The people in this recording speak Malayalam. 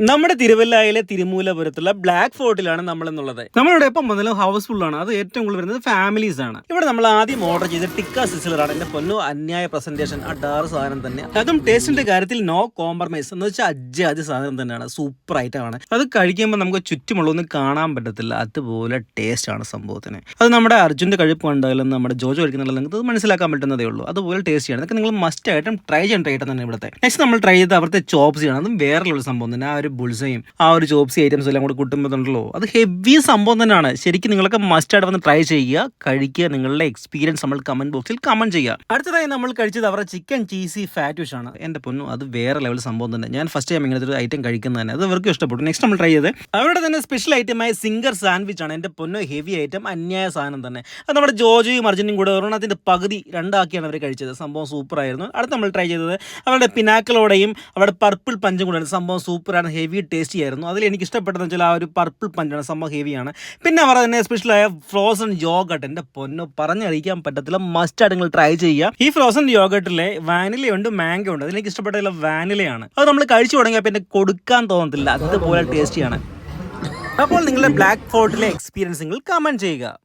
നമ്മുടെ തിരുവല്ലായിലെ തിരുമൂലപുരത്തുള്ള ബ്ലാക്ക് ഫോർട്ടിലാണ് നമ്മൾ എന്നുള്ളത് നമ്മളിവിടെ എപ്പം മുതലും ഹൗസ്ഫുൾ ആണ്. അത് ഏറ്റവും കൂടുതൽ വരുന്നത് ഫാമിലീസ് ആണ്. ഇവിടെ നമ്മൾ ആദ്യം ഓർഡർ ചെയ്ത ടിക്ക സിസിലറാണ്. എന്റെ പൊന്നു അന്യായ പ്രസന്റേഷൻ അഡാറ് സാധനം തന്നെ. അതും ടേസ്റ്റിന്റെ കാര്യത്തിൽ നോ കോംപ്രമൈസ് എന്ന് വെച്ചാൽ അജ്ജാതി സാധനം തന്നെയാണ്. സൂപ്പർ ഐറ്റം ആണ്. അത് കഴിക്കുമ്പോൾ നമുക്ക് ചുറ്റുമുള്ളൊന്നും കാണാൻ പറ്റത്തില്ല. അതുപോലെ ടേസ്റ്റ് ആണ് സംഭവത്തിന്. അത് നമ്മുടെ അർജുന്റെ കഴിപ്പ് കണ്ടാലും നമ്മുടെ ജോജോ കഴിക്കുന്നുള്ള നിങ്ങൾക്ക് മനസ്സിലാക്കാൻ പറ്റുന്നതേ ഉള്ളൂ. അതുപോലെ ടേസ്റ്റിയാണ് അതൊക്കെ നിങ്ങൾ മസ്റ്റ് ആയിട്ടും ട്രൈ ചെയ്യേണ്ട ഐറ്റം തന്നെ ഇവിടുത്തെ. നെക്സ്റ്റ് നമ്മൾ ട്രൈ ചെയ്ത അവിടുത്തെ ചോപ്സ് ആണ് അതും വേറെ ഒരു സംഭവം തന്നെ. ആ ഒരു ബുൾസയും ആ ഒരു ചോപ്സി ഐറ്റംസ് എല്ലാം കൂടി കിട്ടുമ്പോഴുണ്ടല്ലോ അത് ഹെവി സംഭവം തന്നെയാണ്. ശരിക്കും നിങ്ങളൊക്കെ മസ്റ്റ് ആയിട്ട് വന്ന് ട്രൈ ചെയ്യുക കഴിക്കുക നിങ്ങളുടെ എക്സ്പീരിയൻസ് നമ്മൾ കമന്റ് ബോക്സിൽ കമന്റ് ചെയ്യുക. അടുത്തതായി നമ്മൾ കഴിച്ചത് അവരുടെ ചിക്കൻ ചീസി ഫാറ്റ് ഫിഷ് ആണ്. എന്റെ പൊന്നു അത് വേറെ ലെവൽ സംഭവം തന്നെ. ഞാൻ ഫസ്റ്റ് ടൈം ഇങ്ങനത്തെ ഒരു ഐറ്റം കഴിക്കുന്നത് തന്നെ. അത് ഇവർക്കും ഇഷ്ടപ്പെട്ടു. നെക്സ്റ്റ് നമ്മൾ ട്രൈ ചെയ്ത് അവരുടെ തന്നെ സ്പെഷ്യൽ ഐറ്റമായ സിംഗർ സാൻഡ്വിച്ച് ആണ്. എന്റെ പൊന്നു ഹെവി ഐറ്റം അന്യായ സാധനം തന്നെ. അത് നമ്മുടെ ജോജോയും അർജുനും കൂടെ ഒരെണ്ണത്തിന്റെ പകുതി രണ്ടാക്കിയാണ് അവർ കഴിച്ചത്. സംഭവം സൂപ്പർ ആയിരുന്നു. അടുത്ത് നമ്മൾ ട്രൈ ചെയ്തത് അവരുടെ പിനാക്കളോടെയും അവരുടെ പർപ്പിൾ പഞ്ചും കൂടെ സംഭവം സൂപ്പറാണ് ഹെവി ടേസ്റ്റി ആയിരുന്നു. അതിൽ എനിക്ക് ഇഷ്ടപ്പെട്ടതെന്ന് വെച്ചാൽ ആ ഒരു പർപ്പിൾ പഞ്ചാണ് സംഭവം ഹെവിയാണ് പിന്നെ അവർ തന്നെ സ്പെഷ്യലായ ഫ്രോസൺ യോഗട്ട് എന്റെ പൊന്നു പറഞ്ഞറിയിക്കാൻ പറ്റത്തില്ല. മസ്റ്റ് നിങ്ങൾ ട്രൈ ചെയ്യുക. ഈ ഫ്രോസൺ യോഗട്ടിലെ വാനില ഉണ്ട്. മാംഗോ ഉണ്ട് അതിലെനിക്ക് ഇഷ്ടപ്പെട്ട വാനിലയാണ് അത് നമ്മൾ കഴിച്ചു തുടങ്ങിയാൽ പിന്നെ കൊടുക്കാൻ തോന്നത്തില്ല. അതുപോലെ ടേസ്റ്റിയാണ് അപ്പോൾ നിങ്ങളുടെ ബ്ലാക്ക് ഫോർട്ടിലെ എക്സ്പീരിയൻസ് നിങ്ങൾ കമന്റ് ചെയ്യുക.